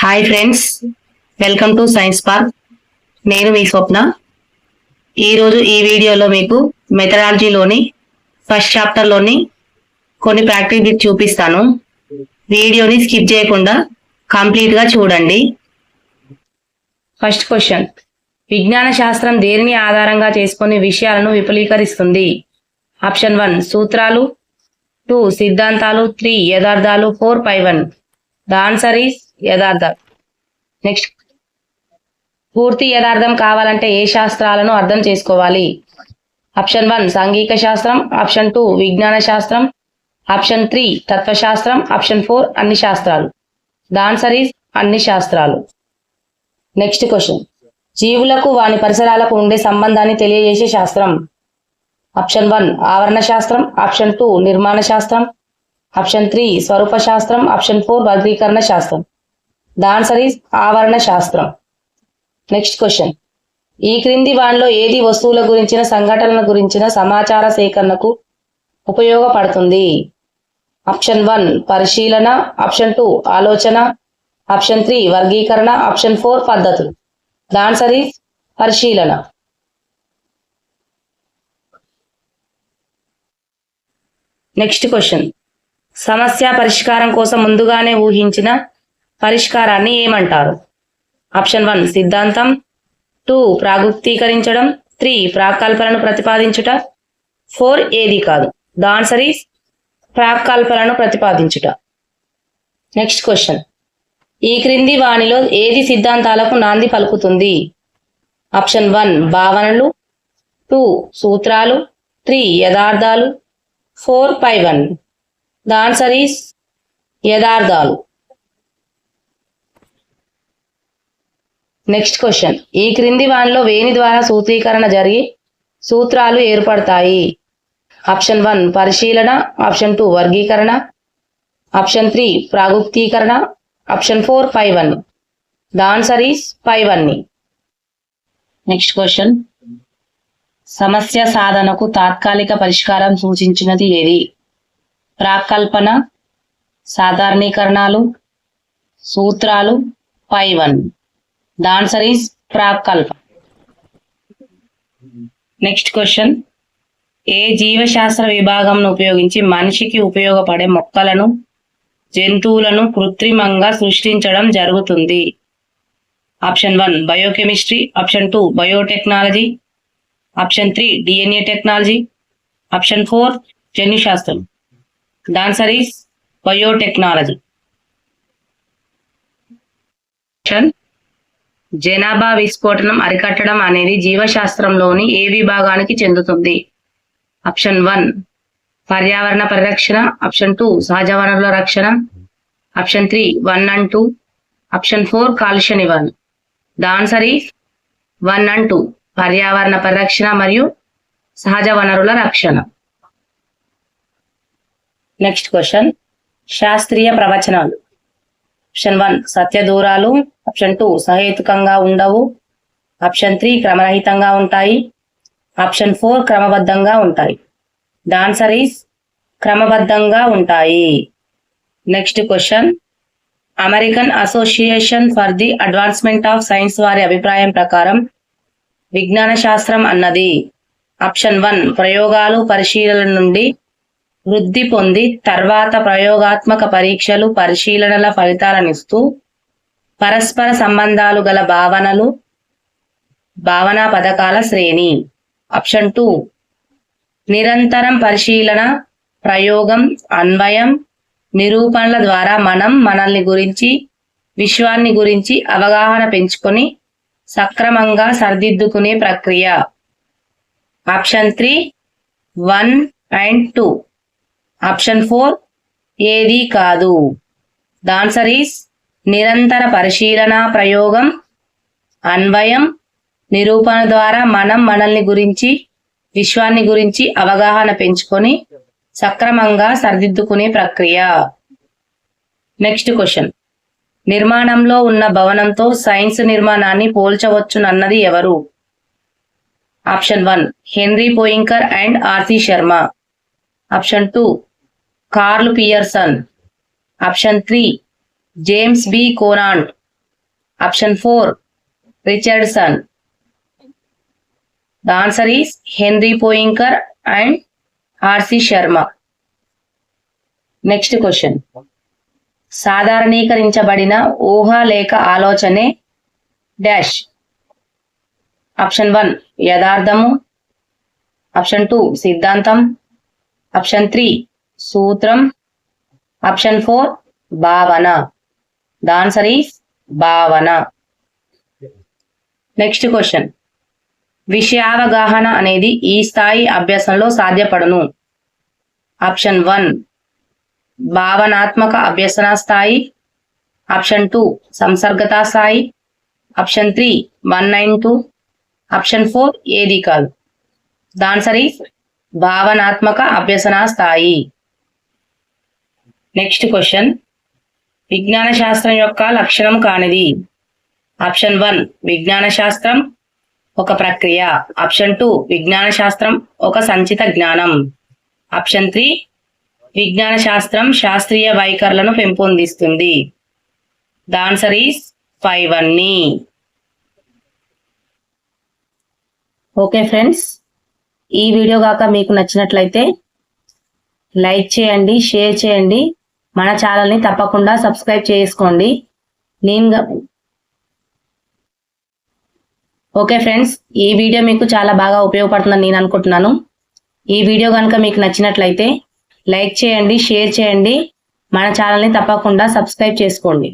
Hi friends welcome to science park నేను మీ స్వప్న. ఈరోజు ఈ వీడియోలో మీకు మెథడాలజీలోని ఫస్ట్ చాప్టర్లోని కొన్ని ప్రాక్టీస్ బిట్ చూపిస్తాను. వీడియోని స్కిప్ చేయకుండా కంప్లీట్గా చూడండి. First question. విజ్ఞాన శాస్త్రం దేనిని ఆధారంగా చేసుకుని విషయాలను విపులీకరిస్తుంది? ఆప్షన్ వన్ సూత్రాలు. టూ సిద్ధాంతాలు. త్రీ యథార్థాలు. ఫోర్ ఫైవ్ వన్. ద ఆన్సర్ ఈస్ యథార్థం. నెక్స్ట్ పూర్తి యథార్థం కావాలంటే ఏ శాస్త్రాలను అర్థం చేసుకోవాలి? ఆప్షన్ వన్ సాంఘిక శాస్త్రం. ఆప్షన్ టూ విజ్ఞాన శాస్త్రం. ఆప్షన్ త్రీ తత్వశాస్త్రం. ఆప్షన్ ఫోర్ అన్ని శాస్త్రాలు. దాన్సర్ ఈజ్ అన్ని శాస్త్రాలు. నెక్స్ట్ క్వశ్చన్ జీవులకు వాని పరిసరాలకు ఉండే సంబంధాన్ని తెలియజేసే శాస్త్రం. ఆప్షన్ వన్ ఆవరణ శాస్త్రం. ఆప్షన్ టూ నిర్మాణ శాస్త్రం. ఆప్షన్ త్రీ స్వరూప శాస్త్రం. ఆప్షన్ ఫోర్ వర్గీకరణ శాస్త్రం. ద ఆన్సర్ ఈజ్ ఆవరణ శాస్త్రం. Next question. ఈ క్రింది వానిలో ఏది వస్తువుల గురించిన సంఘటనల గురించిన సమాచార సేకరణకు ఉపయోగపడుతుంది? ఆప్షన్ వన్ పరిశీలన. ఆప్షన్ టూ ఆలోచన. ఆప్షన్ త్రీ వర్గీకరణ. ఆప్షన్ ఫోర్ పద్ధతులు. ద ఆన్సర్ ఈజ్ పరిశీలన. Next question. సమస్య పరిష్కారం కోసం ముందుగానే ఊహించిన పరిష్కారాన్ని ఏమంటారు? ఆప్షన్ వన్ సిద్ధాంతం. టూ ప్రాగుప్తీకరించడం. త్రీ ప్రాకల్పనను ప్రతిపాదించుట. ఫోర్ ఏది కాదు. ద ఆన్సర్ ఈస్ ప్రాకల్పనను ప్రతిపాదించుట. Next question. ఈ క్రింది వాణిలో ఏది సిద్ధాంతాలకు నాంది పలుకుతుంది? ఆప్షన్ వన్ భావనలు. టూ సూత్రాలు. త్రీ యథార్థాలు. ఫోర్ పై వన్. ద ఆన్సర్ ఈస్ యథార్థాలు. నెక్స్ట్ క్వశ్చన్ ఈ క్రింది వానిలో వేని ద్వారా సూత్రీకరణ జరిగి సూత్రాలు ఏర్పడతాయి. ఆప్షన్ వన్ పరిశీలన. ఆప్షన్ టూ వర్గీకరణ. ఆప్షన్ త్రీ ప్రాగుప్తీకరణ. ఆప్షన్ ఫోర్ ఫైవ్ వన్ ద ఆన్సర్ ఈస్ ఫైవ్ వన్ని నెక్స్ట్ క్వశ్చన్ సమస్య సాధనకు తాత్కాలిక పరిష్కారం సూచించినది ఏది? ప్రాకల్పన సాధారణీకరణాలు సూత్రాలు పై వన్ ద ఆన్సర్ ఈస్ ప్రాకల్ప నెక్స్ట్ క్వశ్చన్ ఏ జీవశాస్త్ర విభాగంను ఉపయోగించి మనిషికి ఉపయోగపడే మొక్కలను జంతువులను కృత్రిమంగా సృష్టించడం జరుగుతుంది? Option one biochemistry option two biotechnology option three DNA technology option four జన్యుశాస్త్రం. ద ఆన్సర్ ఈస్ బయోటెక్నాలజీ జనాభా విస్ఫోటనం అరికట్టడం అనేది జీవశాస్త్రంలోని ఏ విభాగానికి చెందుతుంది? ఆప్షన్ వన్ పర్యావరణ పరిరక్షణ. ఆప్షన్ టూ సహజ వనరుల రక్షణ. Option three one and two option four కాలుష్య నివారణ. The answer is one and two పర్యావరణ పరిరక్షణ మరియు సహజ వనరుల రక్షణ. నెక్స్ట్ క్వశ్చన్ శాస్త్రీయ ప్రవచనాలు. ఆప్షన్ వన్ సత్య దూరాలు ఆప్షన్ టూ సహేతుకంగా ఉండవు ఆప్షన్ త్రీ క్రమరహితంగా ఉంటాయి ఆప్షన్ ఫోర్ క్రమబద్ధంగా ఉంటాయి. ద ఆన్సర్ ఈస్ క్రమబద్ధంగా ఉంటాయి. Next question American association for the advancement of science వారి అభిప్రాయం ప్రకారం విజ్ఞాన శాస్త్రం అన్నది. ఆప్షన్ వన్ ప్రయోగాలు పరిశీలన నుండి వృద్ధి పొంది తర్వాత ప్రయోగాత్మక పరీక్షలు పరిశీలనల ఫలితాలనిస్తూ పరస్పర సంబంధాలు గల భావనలు భావనా పథకాల శ్రేణి. ఆప్షన్ టూ నిరంతరం పరిశీలన ప్రయోగం అన్వయం నిరూపణల ద్వారా మనం మనల్ని గురించి విశ్వాన్ని గురించి అవగాహన పెంచుకొని సక్రమంగా సరిదిద్దుకునే ప్రక్రియ. Option three one and two. Option four ఏది కాదు. ద ఆన్సర్ ఈస్ నిరంతర పరిశీలన ప్రయోగం అన్వయం నిరూపణ ద్వారా మనం మనల్ని గురించి విశ్వాన్ని గురించి అవగాహన పెంచుకొని సక్రమంగా సరిదిద్దుకునే ప్రక్రియ. Next question. నిర్మాణంలో ఉన్న భవనంతో సైన్స్ నిర్మాణాన్ని పోల్చవచ్చునన్నది ఎవరు? Option one Henri Poincaré and Aarti Sharma. Option two Karl Pearson. Option three James B Conant. Option four Richardson. The answer is Henri Poincaré and R C Sharma. Next question. సాధారణీకరించబడిన ఊహ లేక ఆలోచనే dash. Option one యథార్థము. Option two సిద్ధాంతం. Option three సూత్రం. Option four భావన. The answer is భావన. Next question విషయావగాహన అనేది ఈ స్థాయి అభ్యాసంలో సాధ్యపడును. ఆప్షన్ వన్ భావనాత్మక అభ్యసన స్థాయి. ఆప్షన్ టూ సంసర్గత స్థాయి. Option three one nine two option four ఏది కాదు. ద ఆన్సర్ ఈస్ భావనాత్మక అభ్యసన స్థాయి. నెక్స్ట్ క్వశ్చన్ విజ్ఞాన శాస్త్రం యొక్క లక్షణం కానిది. ఆప్షన్ వన్ విజ్ఞాన శాస్త్రం ఒక ప్రక్రియ. ఆప్షన్ టూ విజ్ఞాన శాస్త్రం ఒక సంచిత జ్ఞానం. ఆప్షన్ త్రీ విజ్ఞాన శాస్త్రం శాస్త్రీయ వైఖరులను పెంపొందిస్తుంది. ద ఆన్సర్ ఈస్ ఫైవ్ అన్ని ఓకే ఫ్రెండ్స్ ఈ వీడియో కాక మీకు నచ్చినట్లయితే లైక్ చేయండి షేర్ చేయండి. మన ఛానల్ని తప్పకుండా సబ్స్క్రైబ్ చేసుకోండి. నేను ఓకే ఫ్రెండ్స్ ఈ వీడియో మీకు చాలా బాగా ఉపయోగపడుతుందని నేను అనుకుంటున్నాను. ఈ వీడియో కనుక మీకు నచ్చినట్లయితే లైక్ చేయండి షేర్ చేయండి. మన ఛానల్ని తప్పకుండా సబ్స్క్రైబ్ చేసుకోండి.